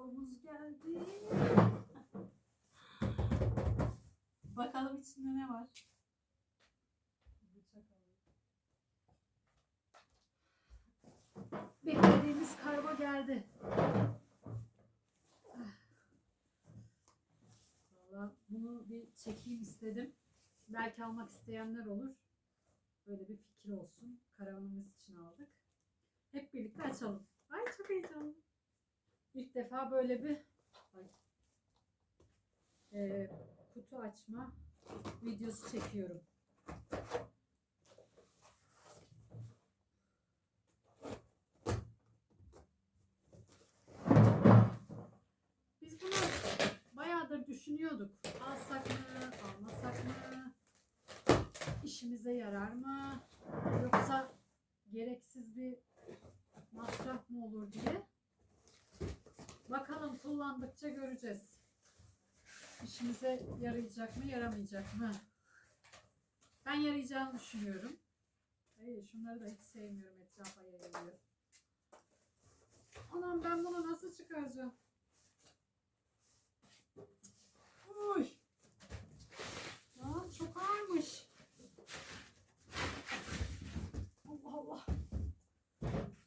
Arabamız geldi. Bakalım içinde ne var. Beklediğimiz kargo geldi. Valla bunu bir çekeyim istedim. Belki almak isteyenler olur. Böyle bir fikir olsun. Karavanımız için aldık. Hep birlikte açalım. Ay çok heyecanlı. İlk defa böyle bir ay, Ee, kutu açma videosu çekiyorum. Biz bunu bayağıdır düşünüyorduk. Alsak mı, almasak mı? İşimize yarar mı? Yoksa gereksiz bir masraf mı olur diye. Bakalım kullandıkça göreceğiz. İşimize yarayacak mı, yaramayacak mı? Ben yarayacağını düşünüyorum. Hayır, şunları da hiç sevmiyorum etrafa yayılıyor. Anam ben bunu nasıl çıkaracağım? Uy. Aa, çok ağırmış. Allah Allah.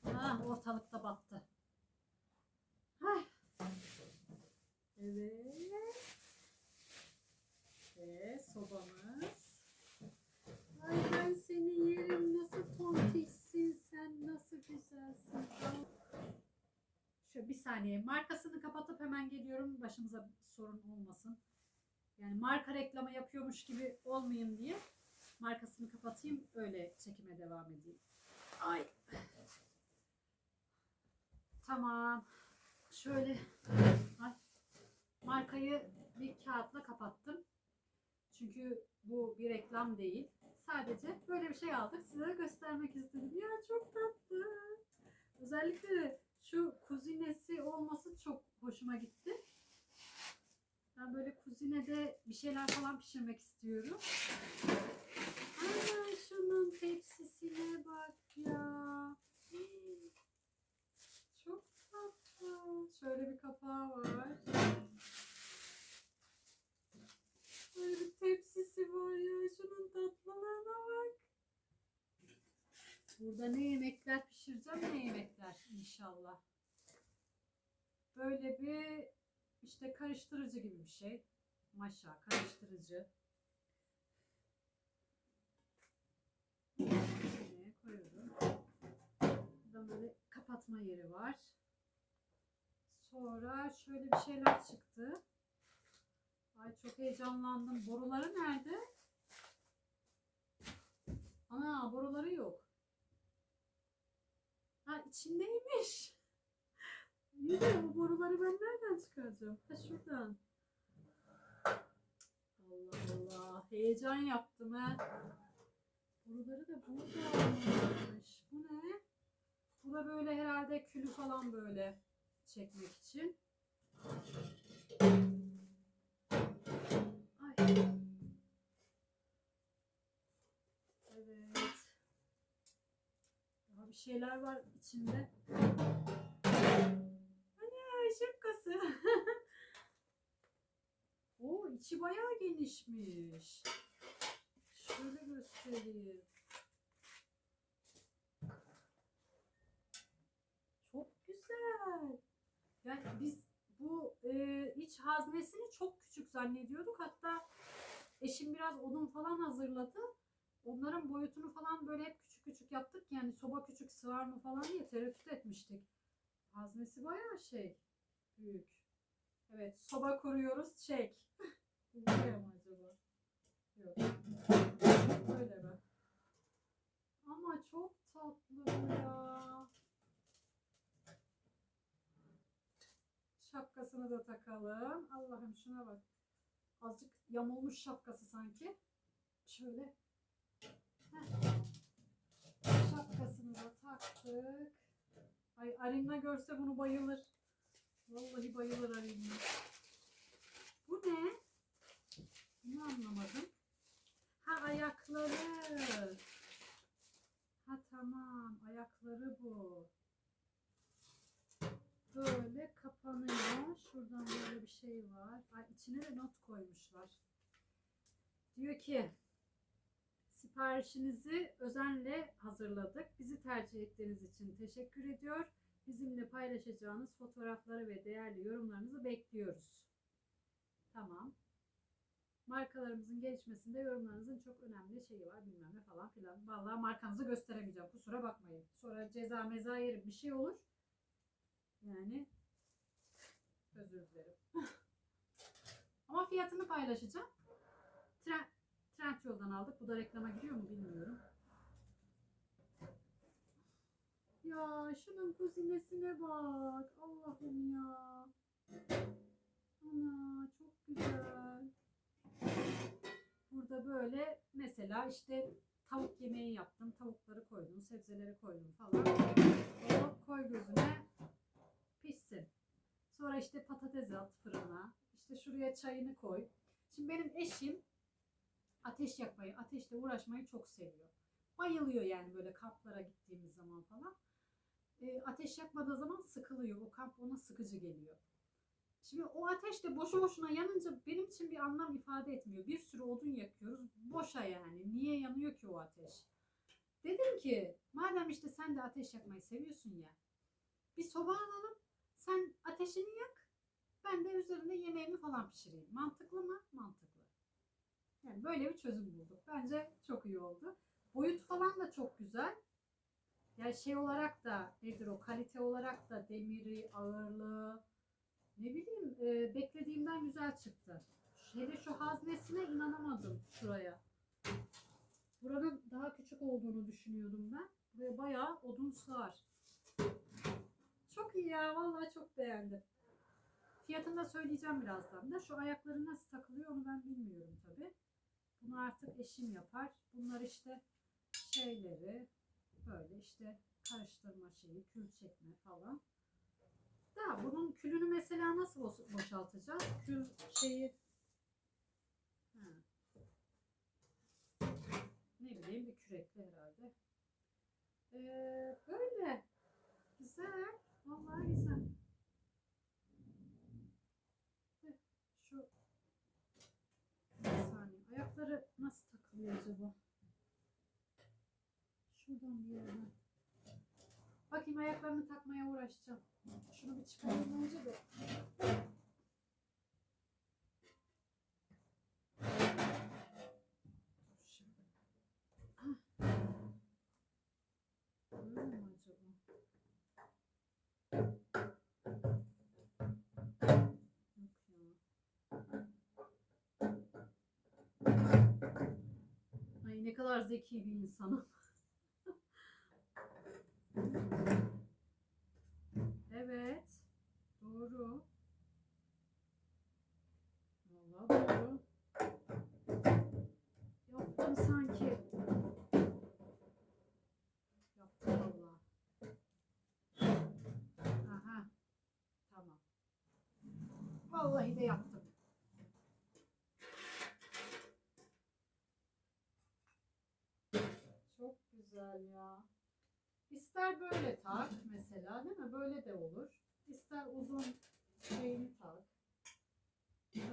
Ah, ortalıkta battı. Ay. Evet. Ve sobamız. Ay ben seni yerim. Nasıl tontişsin sen. Nasıl güzelsin. Şöyle bir saniye. Markasını kapatıp hemen geliyorum. Başımıza sorun olmasın. Yani marka reklamı yapıyormuş gibi olmayayım diye markasını kapatayım. Öyle çekime devam edeyim. Ay. Tamam. Şöyle ay, markayı bir kağıtla kapattım. Çünkü bu bir reklam değil. Sadece böyle bir şey aldık. Size göstermek istedim. Ya çok tatlı. Özellikle şu kuzinesi olması çok hoşuma gitti. Ben böyle kuzinede bir şeyler falan pişirmek istiyorum. Ana şunun tepsisine bak ya. Çok tatlı. Şöyle bir kapağı var. Böyle bir tepsisi var ya. Şunun tatlılığına bak. Burada ne yemekler pişireceğim ne yemekler inşallah. Böyle bir işte karıştırıcı gibi bir şey. Maşa karıştırıcı. Şuraya koyuyorum. Burada böyle kapatma yeri var. Sonra şöyle bir şeyler çıktı. Ay çok heyecanlandım. Boruları nerede? Ana boruları yok. Ha içindeymiş. İyi de bu boruları ben nereden çıkaracağım? Ha şuradan. Allah Allah. Heyecan yaptım ha. Boruları da buradaymış. Bu ne? Bu da böyle herhalde külü falan böyle çekmek için. Bir şeyler var içinde. Ana şapkası. Oo içi bayağı genişmiş. Şöyle göstereyim. Çok güzel. Yani biz bu e, iç haznesini çok küçük zannediyorduk. Hatta eşim biraz odun falan hazırladı. Onların boyutunu falan böyle hep küçük küçük yaptık. Yani soba küçük sığar mı falan diye tereddüt etmiştik. Haznesi bayağı şey büyük. Evet soba kuruyoruz çek. Buraya mı acaba? Yok. Böyle mi? Ama çok tatlı ya. Şapkasını da takalım. Allah'ım şuna bak. Azıcık yamulmuş şapkası sanki. Şöyle. Heh. Şapkasını da taktık. Ay Arinna görse bunu bayılır. Vallahi bayılır Arinna. Bu ne? Bunu anlamadım. Ha ayakları. Ha tamam ayakları bu. Böyle kapanıyor. şuradan böyle bir şey var. Ay içine de not koymuşlar. Diyor ki siparişinizi özenle hazırladık. Bizi tercih ettiğiniz için teşekkür ediyor. Bizimle paylaşacağınız fotoğrafları ve değerli yorumlarınızı bekliyoruz. Tamam. Markalarımızın gelişmesinde yorumlarınızın çok önemli şeyi var bilmem ne falan filan. Vallahi markanızı gösteremeyeceğim. Kusura bakmayın. Sonra ceza meza yerim bir şey olur. Yani özür dilerim. Ama fiyatını paylaşacağım. Tren, Trendyol'dan aldık. Bu da reklama giriyor mu bilmiyorum. Ya şunun kuzinesine bak. Allah'ım ya. Ana çok güzel. Burada böyle mesela işte tavuk yemeği yaptım. Tavukları koydum, sebzeleri koydum falan. O koy gözüne pişsin. Sonra işte patates at fırına. İşte şuraya çayını koy. Şimdi benim eşim ateş yakmayı, ateşle uğraşmayı çok seviyor. Bayılıyor yani böyle kamplara gittiğimiz zaman falan. E, ateş yakmadığı zaman sıkılıyor. O kamp ona sıkıcı geliyor. Şimdi o ateş de boşu boşuna yanınca benim için bir anlam ifade etmiyor. Bir sürü odun yakıyoruz. Boşa yani. Niye yanıyor ki o ateş? Dedim ki madem işte sen de ateş yakmayı seviyorsun ya. Bir soba alalım. Sen ateşini yak. Ben de üzerine yemeğimi falan pişireyim. Mantıklı mı? Mantıklı. Yani böyle bir çözüm bulduk. Bence çok iyi oldu. Boyut falan da çok güzel. Yani şey olarak da nedir o kalite olarak da demiri, ağırlığı ne bileyim e, beklediğimden güzel çıktı. Hele şu haznesine inanamadım şuraya. Buranın daha küçük olduğunu düşünüyordum ben. Buraya bayağı odun sığar. Çok iyi ya vallahi çok beğendim. Fiyatını da söyleyeceğim birazdan da. Şu ayakları nasıl takılıyor onu ben bilmiyorum tabi. Bunu artık eşim yapar. Bunlar işte şeyleri böyle işte karıştırma şeyi, kül çekme falan. Da bunun külünü mesela nasıl boş- boşaltacağız? Kül şeyi Ha. ne bileyim bir kürekle herhalde. Ee, böyle. Güzel. Vallahi güzel. Heh, Şu bir Ayakları nasıl takılıyor acaba? Şuradan bir yerden. Bakayım ayaklarını takmaya uğraşacağım. Şunu bir çıkarayım önce de. Zeki bir insanım. Evet. Doğru. Vallahi doğru. Yaptım sanki. Yaptım vallahi. Aha. Tamam. Vallahi de yaptım. Çok güzel ya. İster böyle tak mesela değil mi? Böyle de olur. İster uzun şeyini tak.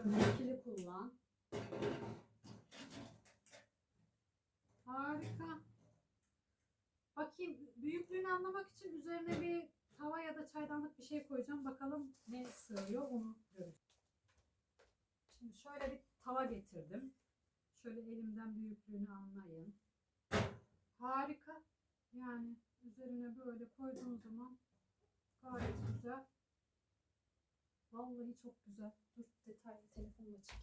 Böyle kullan. Harika. Bakayım büyüklüğünü anlamak için üzerine bir tava ya da çaydanlık bir şey koyacağım. Bakalım ne sığıyor onu göreceğiz. Şimdi şöyle bir tava getirdim. Şöyle elimden büyüklüğünü anlayın. Harika. Yani üzerine böyle koyduğun zaman gayet güzel. Vallahi çok güzel. Dur detaylı telefonla çekeyim.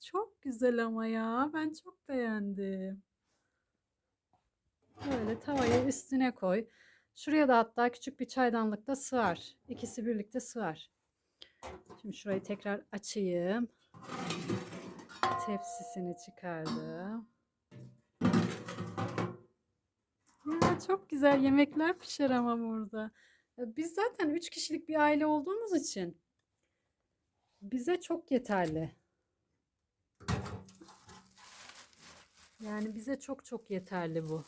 Çok güzel ama ya. Ben çok beğendim. Böyle tavayı üstüne koy. Şuraya da hatta küçük bir çaydanlık da sığar. İkisi birlikte sığar. Şimdi şurayı tekrar açayım. Tepsisini çıkardım. Ya çok güzel yemekler pişer ama burada. Biz zaten üç kişilik bir aile olduğumuz için bize çok yeterli. Yani bize çok çok yeterli bu.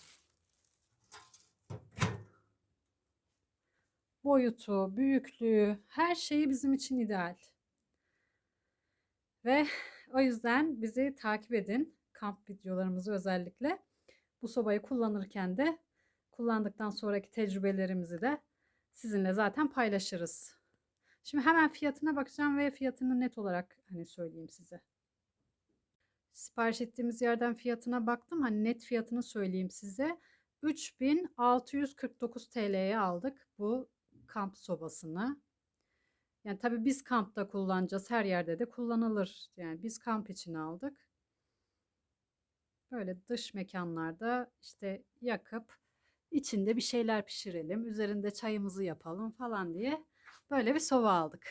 boyutu, büyüklüğü, her şeyi bizim için ideal. Ve o yüzden bizi takip edin. Kamp videolarımızı özellikle. Bu sobayı kullanırken de kullandıktan sonraki tecrübelerimizi de sizinle zaten paylaşırız. Şimdi hemen fiyatına bakacağım ve fiyatını net olarak hani söyleyeyim size. Sipariş ettiğimiz yerden fiyatına baktım. Hani net fiyatını söyleyeyim size. 3649 TL'ye aldık bu kamp sobasını. Yani tabii biz kampta kullanacağız. Her yerde de kullanılır. Yani biz kamp için aldık. Böyle dış mekanlarda işte yakıp içinde bir şeyler pişirelim. Üzerinde çayımızı yapalım falan diye böyle bir soba aldık.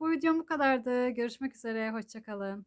Bu videom bu kadardı. Görüşmek üzere. Hoşçakalın.